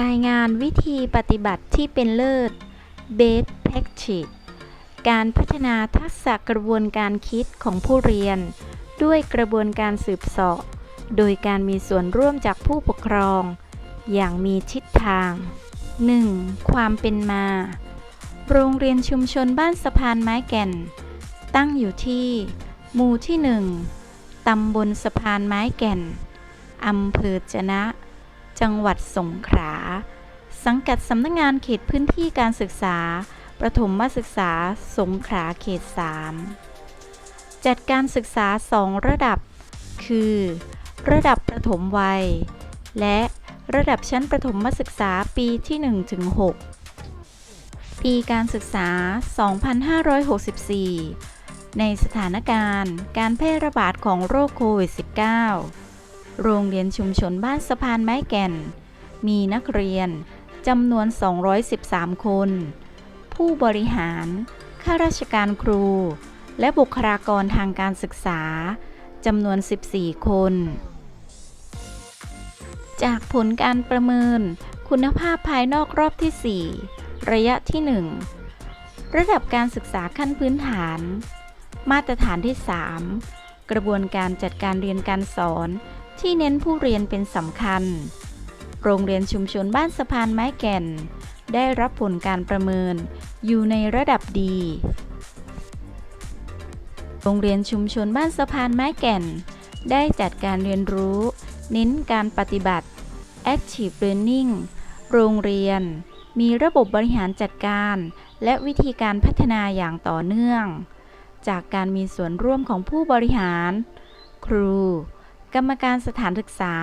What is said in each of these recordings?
รายงานวิธีปฏิบัติที่เป็นเลิศ Best Practice การพัฒนาทักษะกระบวนการคิดของผู้เรียน ด้วยกระบวนการสืบเสาะ โดยการมีส่วนร่วมจากผู้ปกครอง อย่างมีทิศทาง 1. ความเป็นมา โรงเรียนชุมชนบ้านสะพานไม้แก่น ตั้งอยู่ที่ หมู่ที่ 1ตำบลสะพานไม้แก่นอำเภอจะนะ จังหวัดสงขลา สังกัดสำนักงงานเขตพื้นที่การศึกษา ประถมศึกษา สงขลาเขต 3 จัดการศึกษา 2 ระดับ คือ ระดับประถมวัย และระดับชั้นประถมศึกษาปีที่1ถึง6ปีการศึกษา 2564 ในสถานการณ์การแพร่ระบาดของโรคโควิด -19 โรงเรียนชุมชนบ้านสะพานไม้แก่น มีนักเรียนจำนวน 213 คน ผู้บริหาร ข้าราชการครู และบุคลากรทางการศึกษาจำนวน 14 คน จากผลการประเมินคุณภาพภายนอกรอบที่ 4 ระยะที่ 1 ระดับการศึกษาขั้นพื้นฐาน มาตรฐานที่ 3 กระบวนการจัดการเรียนการสอน ที่เน้นผู้เรียนเป็นสำคัญ โรงเรียนชุมชนบ้านสะพานไม้แก่น ได้รับผลการประเมินอยู่ในระดับดี โรงเรียนชุมชนบ้านสะพานไม้แก่น ได้จัดการเรียนรู้ เน้นการปฏิบัติ Active Learning โรงเรียน มีระบบบริหารจัดการ และวิธีการพัฒนาอย่างต่อเนื่อง จากการมีส่วนร่วมของผู้บริหาร ครู กรรมการสถานศึกษา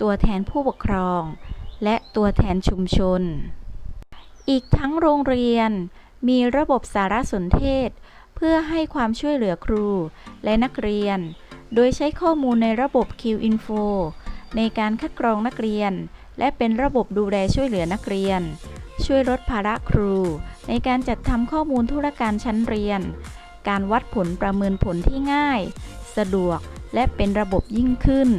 ตัวแทนผู้ปกครอง และตัวแทนชุมชน อีกทั้งโรงเรียนมีระบบสารสนเทศ เพื่อให้ความช่วยเหลือครูและนักเรียน โดยใช้ข้อมูลในระบบ Q-Info ในการคัดกรองนักเรียน และเป็นระบบดูแลช่วยเหลือนักเรียน ช่วยลดภาระครู ในการจัดทำข้อมูลธุรการชั้นเรียน การวัดผลประเมินผลที่ง่าย สะดวก และเป็นระบบยิ่งขึ้น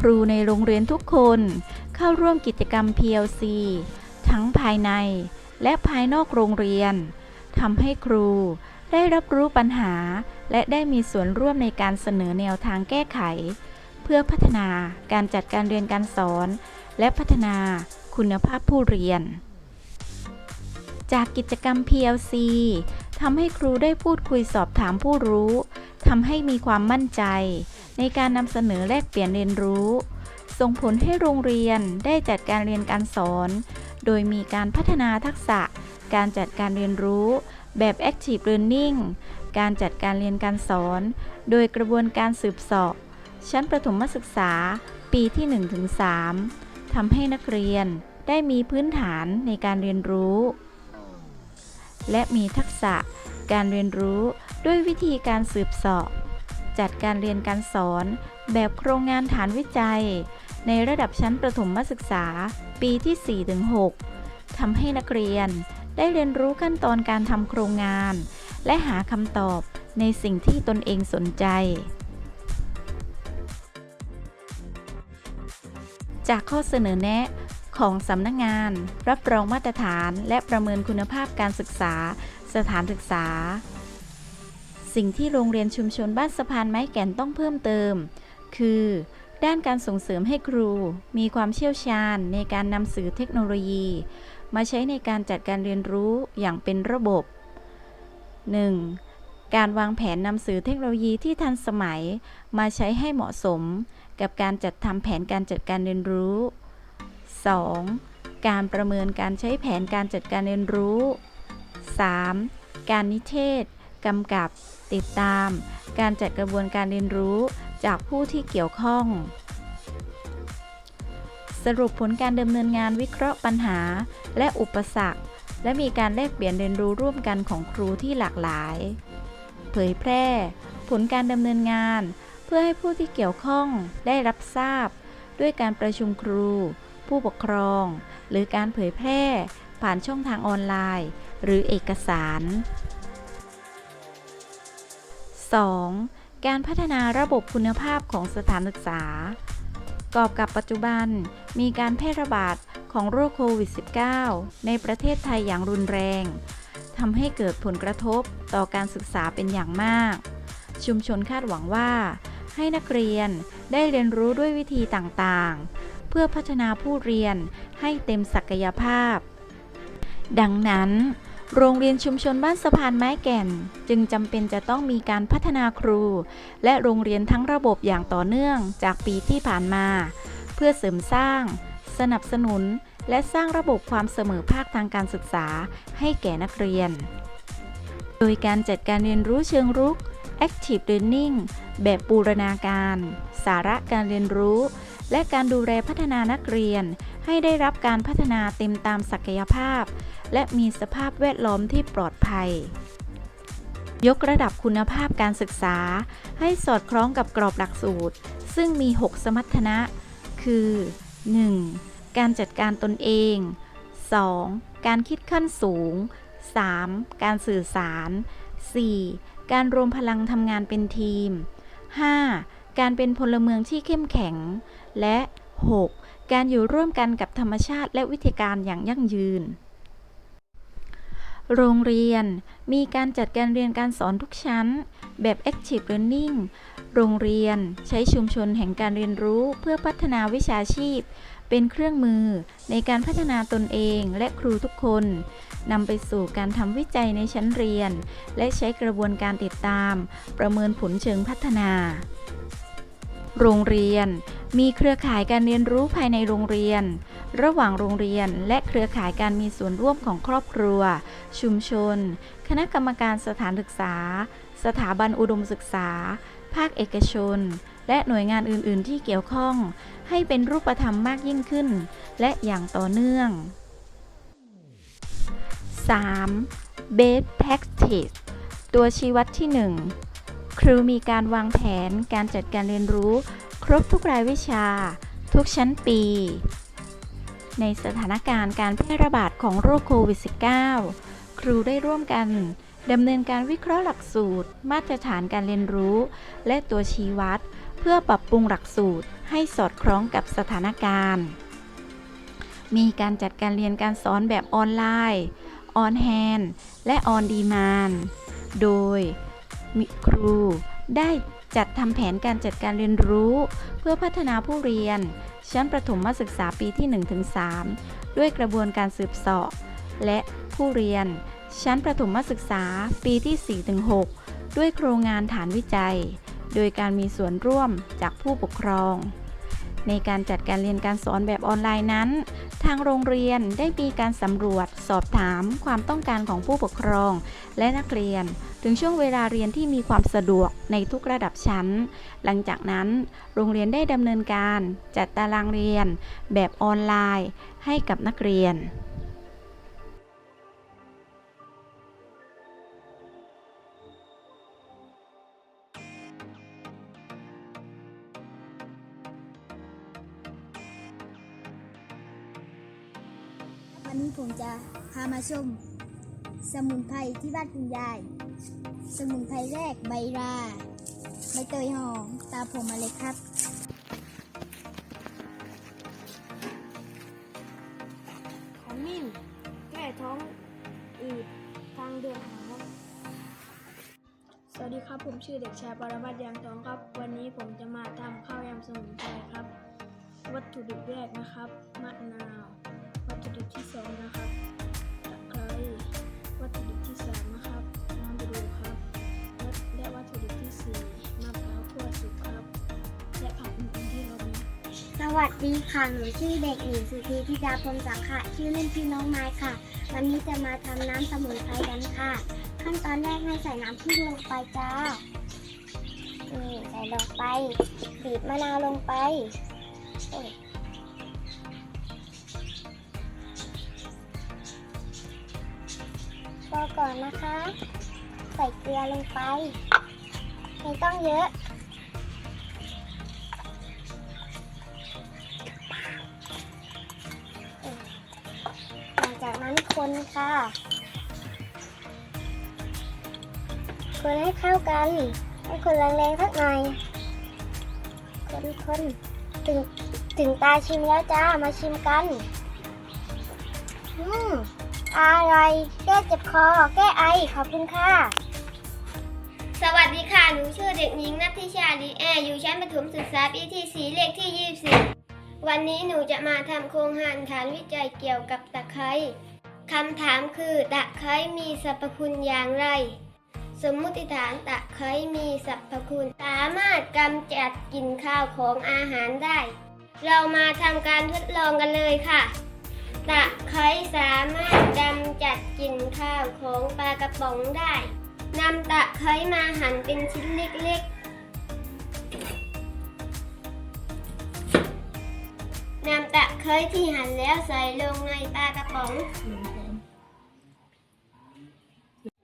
ครูในโรงเรียนทุกคนเข้าร่วมกิจกรรม PLC ทั้งภายในและภายนอกโรงเรียนทำให้ครูได้รับรู้ปัญหา และได้มีส่วนร่วมในการเสนอแนวทางแก้ไข เพื่อพัฒนาการจัดการเรียนการสอน และพัฒนาคุณภาพผู้เรียน จากกิจกรรม PLC ทำให้ครูได้พูดคุยสอบถามผู้รู้ทำให้มีความมั่นใจ ในการนำเสนอแลกเปลี่ยนเรียนรู้ ส่งผลให้โรงเรียนได้จัดการเรียนการสอน โดยมีการพัฒนาทักษะ การจัดการเรียนรู้ แบบ Active Learning การจัดการเรียนการสอน โดยกระบวนการสืบสาะชั้นประถมศึกษา ปีที่ 1-3ทำให้นักเรียนได้มีพื้นฐานในการเรียนรู้ และมีทักษะ การเรียนรู้ด้วยวิธีการสืบสาะจัดการเรียนการสอนแบบโครงงานฐานวิจัย ในระดับชั้นประถมศึกษา ปีที่ 4-6ทำให้นักเรียนได้เรียนรู้ขั้นตอนการทำโครงงาน และหาคำตอบในสิ่งที่ตนเองสนใจ จากข้อเสนอแนะ ของสำนักงงาน รับรองมาตรฐานและประเมินคุณภาพการศึกษา สถานศึกษา สิ่งที่โรงเรียนชุมชนบ้านสะพานไม้แก่นต้องเพิ่มเติม คือ ด้านการส่งเสริมให้ครู มีความเชี่ยวชาญในการนำสื่อเทคโนโลยี มาใช้ในการจัดการเรียนรู้อย่างเป็นระบบ 1. การวางแผนนำสื่อเทคโนโลยีที่ทันสมัย มาใช้ให้เหมาะสม กับการจัดทำแผนการจัดการเรียนรู้ 2. การประเมินการใช้แผนการจัดการเรียนรู้ 3. การนิเทศ กำกับ ติดตาม การจัดกระบวนการเรียนรู้จากผู้ที่เกี่ยวข้อง สรุปผลการดำเนินงานวิเคราะห์ปัญหา และอุปสรรค และมีการแลกเปลี่ยนเรียนรู้ร่วมกันของครูที่หลากหลาย เผยแพร่ ผลการดำเนินงาน เพื่อให้ผู้ที่เกี่ยวข้องได้รับทราบ ด้วยการประชุมครู ผู้ปกครอง หรือการเผยแพร่ ผ่านช่องทางออนไลน์ หรือเอกสาร 2. การพัฒนาระบบคุณภาพของสถานศึกษากอบกับปัจจุบันมีการแพร่ระบาดของโรคโควิด -19 ในประเทศไทยอย่างรุนแรงทำให้เกิดผลกระทบต่อการศึกษาเป็นอย่างมาก ชุมชนคาดหวังว่า ให้นักเรียนได้เรียนรู้ด้วยวิธีต่างๆ เพื่อพัฒนาผู้เรียนให้เต็มศักยภาพ ดังนั้น โรงเรียนชุมชนบ้านสะพานไม้แก่น จึงจำเป็นจะต้องมีการพัฒนาครู และโรงเรียนทั้งระบบอย่างต่อเนื่องจากปีที่ผ่านมา เพื่อเสริมสร้าง สนับสนุน และสร้างระบบความเสมอภาคทางการศึกษาให้แก่นักเรียน โดยการจัดการเรียนรู้เชิงรุก Active Learning แบบบูรณาการ สาระการเรียนรู้ และการดูแลพัฒนานักเรียน ให้ได้รับการพัฒนาเต็มตามศักยภาพ และมีสภาพแวดล้อมที่ปลอดภัย ยกระดับคุณภาพการศึกษา ให้สอดคล้องกับกรอบหลักสูตร ซึ่งมี 6 สมรรถนะ คือ 1. การจัดการตนเอง 2. การคิดขั้นสูง 3. การสื่อสาร 4. การรวมพลังทำงานเป็นทีม 5. การเป็นพลเมืองที่เข้มแข็ง และ 6. การอยู่ร่วมกันกับธรรมชาติและวิธีการอย่างยั่งยืน โรงเรียนมีการจัดการเรียนการสอนทุกชั้น แบบ Active Learning โรงเรียนใช้ชุมชนแห่งการเรียนรู้เพื่อพัฒนาวิชาชีพ เป็นเครื่องมือในการพัฒนาตนเองและครูทุกคนนำไปสู่การทำวิจัยในชั้นเรียน และใช้กระบวนการติดตาม ประเมินผลเชิงพัฒนา โรงเรียน มีเครือข่ายการเรียนรู้ภายในโรงเรียน ระหว่างโรงเรียน และเครือข่ายการมีส่วนร่วมของครอบครัว ชุมชน คณะกรรมการสถานศึกษา สถาบันอุดมศึกษา ภาคเอกชน และหน่วยงานอื่น ๆ ที่เกี่ยวข้อง ให้เป็นรูปธรรมมากยิ่งขึ้น และอย่างต่อเนื่อง 3. Best Practice ตัวชี้วัดที่ 1 ครูมีการวางแผนการจัดการเรียนรู้ ครบทุกรายวิชา ทุกชั้นปี ในสถานการณ์การแพร่ระบาดของโรคโควิด -19 ครูได้ร่วมกันดำเนินการวิเคราะห์หลักสูตร มาตรฐานการเรียนรู้ และตัวชี้วัด เพื่อปรับปรุงหลักสูตรให้สอดคล้องกับสถานการณ์ มีการจัดการเรียนการสอนแบบออนไลน์ออนแฮนและออนดีมานโดยมีครูได้ จัดทำแผนการจัดการเรียนรู้ เพื่อพัฒนาผู้เรียน ชั้นประถมศึกษาปีที่ 1-3 ด้วยกระบวนการสืบเสาะ และผู้เรียน ชั้นประถมศึกษาปีที่ 4-6 ด้วยโครงงานฐานวิจัย โดยการมีส่วนร่วมจากผู้ปกครอง ในการจัดการเรียนการสอนแบบออนไลน์นั้น ทางโรงเรียนได้มีการสำรวจ สอบถามความต้องการของผู้ปกครอง และนักเรียน ถึงช่วงเวลาเรียนที่มีความสะดวกในทุกระดับชั้น หลังจากนั้น โรงเรียนได้ดำเนินการจัดตารางเรียน แบบออนไลน์ ให้กับนักเรียน พามาชม สมุนไพรที่บ้านคุณยาย สมุนไพรแรกใบราใบเตยหอมตามผมมาเลยครับขมิ้นแก้ท้องอืดทางเดินหายสวัสดีครับ ผมชื่อเด็กชายปรมัตถ์ยางทองครับ วันนี้ผมจะมาทำข้าวยำสมุนไพรครับ วัตถุดิบแรกนะครับ มะนาววัต ถุดิบที่สองนะครับตะไคร้วัตถุดิบที่สามนะครับน้ำบรูครับและวัตถุดิบที่สี่มะพร้าวคั่วสุกครับ และผักอื่นๆที่เรามีสวัสดีค่ะ หนูชื่อเด็กหญิงสุธีธิดาพรมสังขะชื่อเล่นชื่อน้องไม้ค่ะ วันนี้จะมาทำน้ำสมุนไพรกันค่ะ ขั้นตอนแรกให้ใส่น้ำผึ้งลงไปจ้านี่ใส่ลงไปบีบมะนาวลงไปโอ้ย พอก่อนนะคะ ใส่เกลือลงไป ไม่ต้องเยอะหลังจากนั้นคนค่ะ คนให้เข้ากัน ให้คนแรงๆสักหน่อย คนคนถึงถึงตาชิมแล้วจ้า มาชิมกัน อืม อร่อย แก้เจ็บคอ แก้ไอ ขอบคุณค่ะ สวัสดีค่ะ หนูชื่อเด็กหญิงนัทธิชาลีแอร์อยู่ชั้นประถมศึกษาปีที่ 4 เลขที่ 24 วันนี้หนูจะมาทำโครงหานฐานวิจัยเกี่ยวกับตะไคร้คำถามคือตะไคร้มีสรรพคุณอย่างไร สมมุติฐานตะไคร้มีสรรพคุณ สามารถกำจัดกลิ่นข้าวของอาหารได้ เรามาทำการทดลองกันเลยค่ะ ตะไคร้สามารถกำจัดกลิ่นข้าวของปลากระป๋องได้นำตะไคร้มาหั่นเป็นชิ้นเล็กๆนำตะไคร้ที่หั่นแล้วใส่ลงในปลากระป๋อง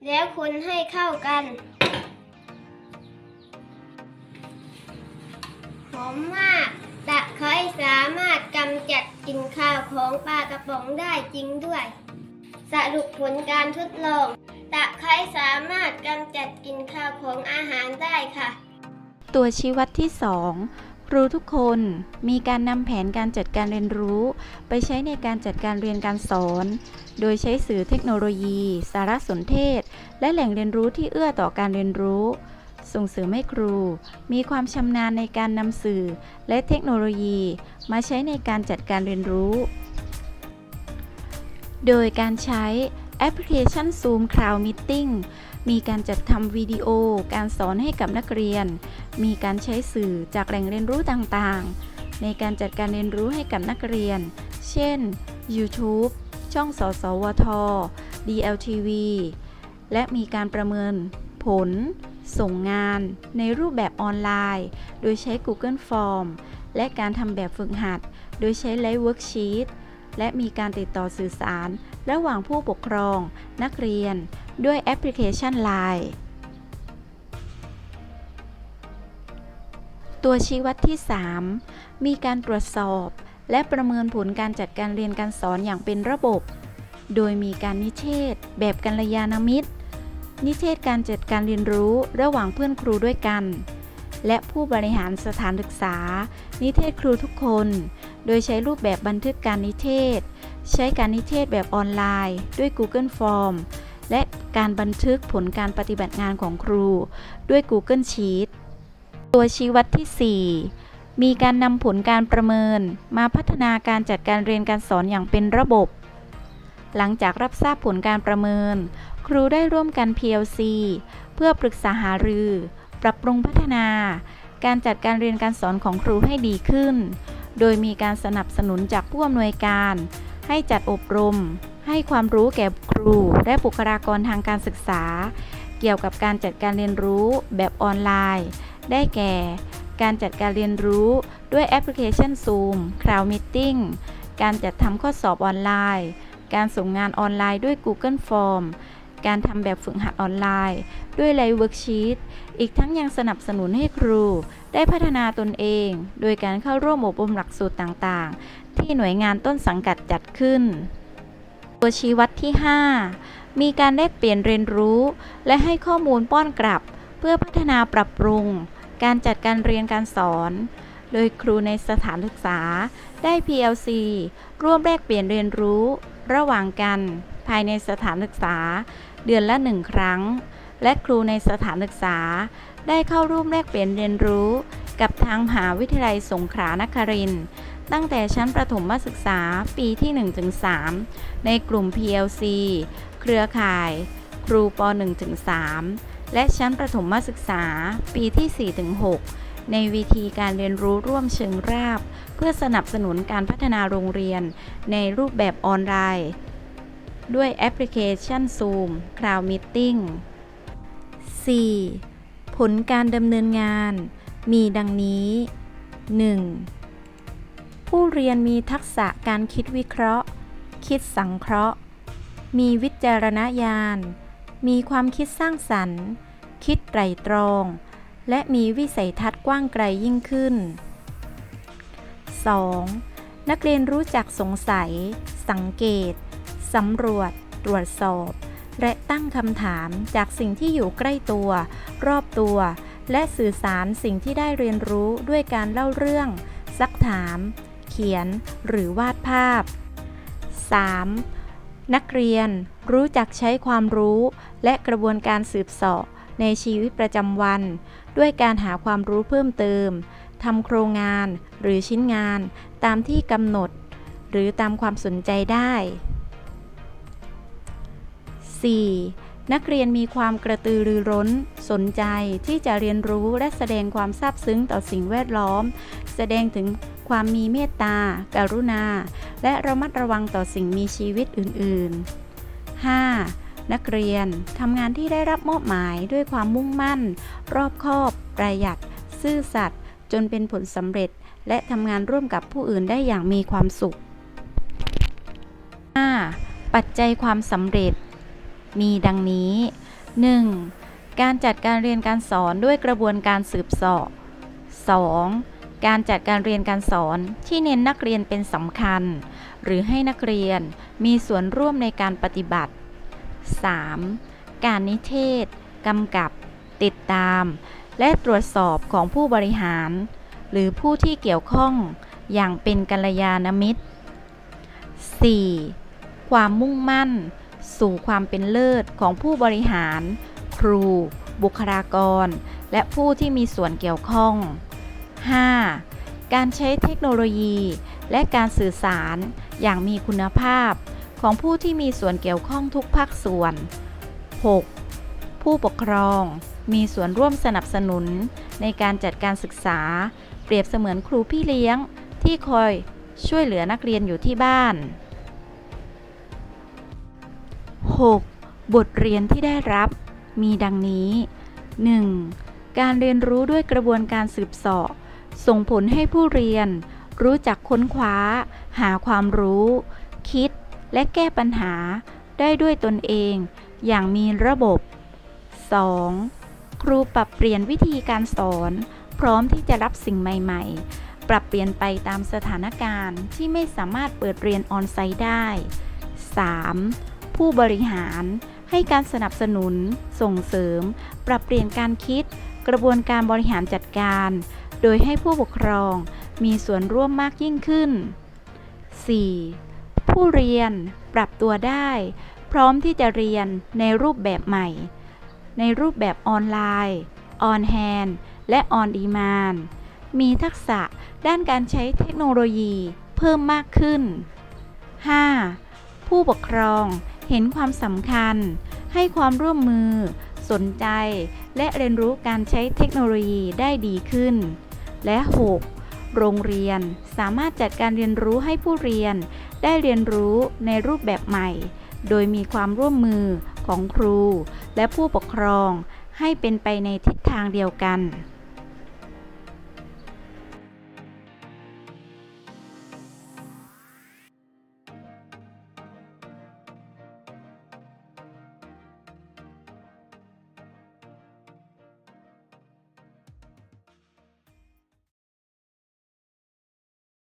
แล้วคนให้เข้ากันหอมมาก ตะไคร้สามารถกำจัดกลิ่น ของปลากระป๋องได้จริงด้วย สรุปผลการทดลอง ตะไคร้สามารถกำจัดกลิ่นข้าวของอาหารได้ค่ะ ตัวชี้วัดที่ 2 ครูทุกคนมีการนำแผนการจัดการเรียนรู้ ไปใช้ในการจัดการเรียนการสอน โดยใช้สื่อเทคโนโลยี สารสนเทศ และแหล่งเรียนรู้ที่เอื้อต่อการเรียนรู้ ส่งเสริมให้ครู มีความชำนาญในการนำสื่อ และเทคโนโลยีมาใช้ในการจัดการเรียนรู้ โดยการใช้แอปพลิเคชัน Zoom Cloud Meeting มีการจัดทำวิดีโอ การสอนให้กับนักเรียน มีการใช้สื่อจากแหล่งเรียนรู้ต่างๆ ในการจัดการเรียนรู้ให้กับนักเรียน เช่น YouTube ช่องสสวท DLTV และมีการประเมินผล ส่งงานในรูปแบบออนไลน์ โดยใช้ Google Form และการทำแบบฝึกหัด โดยใช้ Live Worksheet และมีการติดต่อสื่อสาร ระหว่างผู้ปกครอง นักเรียน ด้วยแอปพลิเคชัน Line ตัวชี้วัดที่ 3 มีการตรวจสอบ และประเมินผลการจัดการเรียนการสอนอย่างเป็นระบบ โดยมีการนิเทศ แบบกัลยาณมิตร นิเทศการจัดการเรียนรู้ระหว่างเพื่อนครูด้วยกัน และผู้บริหารสถานศึกษา นิเทศครูทุกคน โดยใช้รูปแบบบันทึกการนิเทศ ใช้การนิเทศแบบออนไลน์ ด้วย Google Form และการบันทึกผลการปฏิบัติงานของครู ด้วย Google Sheet ตัวชี้วัดที่ 4 มีการนำผลการประเมิน มาพัฒนาการจัดการเรียนการสอนอย่างเป็นระบบ หลังจากรับทราบผลการประเมิน ครูได้ร่วมกัน PLC เพื่อปรึกษาหารือ ปรับปรุงพัฒนา การจัดการเรียนการสอนของครูให้ดีขึ้น โดยมีการสนับสนุนจากผู้อำนวยการ ให้จัดอบรม ให้ความรู้แก่ครู และบุคลากรทางการศึกษา เกี่ยวกับการจัดการเรียนรู้แบบออนไลน์ ได้แก่ การจัดการเรียนรู้ด้วยแอปพลิเคชัน Zoom Cloud Meeting การจัดทำข้อสอบออนไลน์ การส่งงานออนไลน์ด้วย Google Form การทำแบบฝึกหัดออนไลน์ ด้วย Live Worksheet อีกทั้งยังสนับสนุนให้ครู ได้พัฒนาตนเอง โดยการเข้าร่วมอบรมหลักสูตรต่างๆ ที่หน่วยงานต้นสังกัดจัดขึ้น ตัวชี้วัดที่ 5 มีการแลกเปลี่ยนเรียนรู้ และให้ข้อมูลป้อนกลับ เพื่อพัฒนาปรับปรุง การจัดการเรียนการสอนโดยครูในสถานศึกษาได้ PLC ร่วมแลกเปลี่ยนเรียนรู้ ระหว่างกัน ภายในสถานศึกษา เดือนละหนึ่งครั้ง และครูในสถานศึกษา ได้เข้าร่วมแลกเปลี่ยนเรียนรู้ กับทางมหาวิทยาลัยสงขลานครินทร์ตั้งแต่ชั้นประถมศึกษาปีที่ 1-3 ในกลุ่ม PLC เครือข่าย ครูป .1-3 และชั้นประถมศึกษาปีที่ 4-6 ในวิธีการเรียนรู้ร่วมเชิงราบ เพื่อสนับสนุนการพัฒนาโรงเรียนในรูปแบบออนไลน์ ด้วยแอปพลิเคชัน Zoom Cloud Meeting 4. ผลการดำเนินงานมีดังนี้ 1. ผู้เรียนมีทักษะการคิดวิเคราะห์ คิดสังเคราะห์ มีวิจารณญาณ มีความคิดสร้างสรรค์ คิดไตรตรอง และมีวิสัยทัศน์กว้างไกลยิ่งขึ้น 2. นักเรียนรู้จักสงสัย สังเกต สำรวจ ตรวจสอบ และตั้งคำถามจากสิ่งที่อยู่ใกล้ตัว รอบตัว และสื่อสารสิ่งที่ได้เรียนรู้ด้วยการเล่าเรื่อง ซักถาม เขียน หรือวาดภาพ 3. นักเรียนรู้จักใช้ความรู้ และกระบวนการสืบเสาะในชีวิตประจำวัน ด้วยการหาความรู้เพิ่มเติมทำโครงงานหรือชิ้นงานตามที่กำหนด หรือตามความสนใจได้ 4. นักเรียนมีความกระตือรือร้น สนใจที่จะเรียนรู้และแสดงความซาบซึ้งต่อสิ่งแวดล้อม แสดงถึงความมีเมตตาการุณา และระมัดระวังต่อสิ่งมีชีวิตอื่น ๆ 5. นักเรียนทำงานที่ได้รับมอบหมายด้วยความมุ่งมั่น รอบคอบ ประหยัด ซื่อสัตย์จนเป็นผลสำเร็จ และทำงานร่วมกับผู้อื่นได้อย่างมีความสุข 5. ปัจจัยความสำเร็จ มีดังนี้ 1. การจัดการเรียนการสอนด้วยกระบวนการสืบสาะ 2. การจัดการเรียนการสอนที่เน้นนักเรียนเป็นสำคัญ หรือให้นักเรียนมีส่วนร่วมในการปฏิบัติ 3. การนิเทศกำกับ ติดตาม และตรวจสอบของผู้บริหาร หรือผู้ที่เกี่ยวข้องอย่างเป็นกัลยาณมิตร 4. ความมุ่งมั่น สู่ความเป็นเลิศของผู้บริหาร ครู บุคลากร และผู้ที่มีส่วนเกี่ยวข้อง 5. การใช้เทคโนโลยี และการสื่อสารอย่างมีคุณภาพ ของผู้ที่มีส่วนเกี่ยวข้องทุกภาคส่วน 6. ผู้ปกครองมีส่วนร่วมสนับสนุนในการจัดการศึกษา เปรียบเสมือนครูพี่เลี้ยงที่คอยช่วยเหลือนักเรียนอยู่ที่บ้าน 6. บทเรียนที่ได้รับ มีดังนี้ 1. การเรียนรู้ด้วยกระบวนการสืบเสาะ ส่งผลให้ผู้เรียน รู้จักค้นคว้า หาความรู้ คิดและแก้ปัญหา ได้ด้วยตนเอง อย่างมีระบบ 2. ครูปรับเปลี่ยนวิธีการสอน พร้อมที่จะรับสิ่งใหม่ ๆ ปรับเปลี่ยนไปตามสถานการณ์ที่ไม่สามารถเปิดเรียนออนไซต์ได้ 3. ผู้บริหาร ให้การสนับสนุน ส่งเสริม ปรับเปลี่ยนการคิด กระบวนการบริหารจัดการ โดยให้ผู้ปกครองมีส่วนร่วมมากยิ่งขึ้น 4. ผู้เรียนปรับตัวได้ พร้อมที่จะเรียนในรูปแบบใหม่ ในรูปแบบออนไลน์ออนแฮนและออนดีมานมีทักษะด้านการใช้เทคโนโลยีเพิ่มมากขึ้น 5. ผู้ปกครอง เห็นความสำคัญ ให้ความร่วมมือ สนใจ และเรียนรู้การใช้เทคโนโลยีได้ดีขึ้น และ 6. โรงเรียนสามารถจัดการเรียนรู้ให้ผู้เรียน ได้เรียนรู้ในรูปแบบใหม่ โดยมีความร่วมมือของครู และผู้ปกครองให้เป็นไปในทิศทางเดียวกัน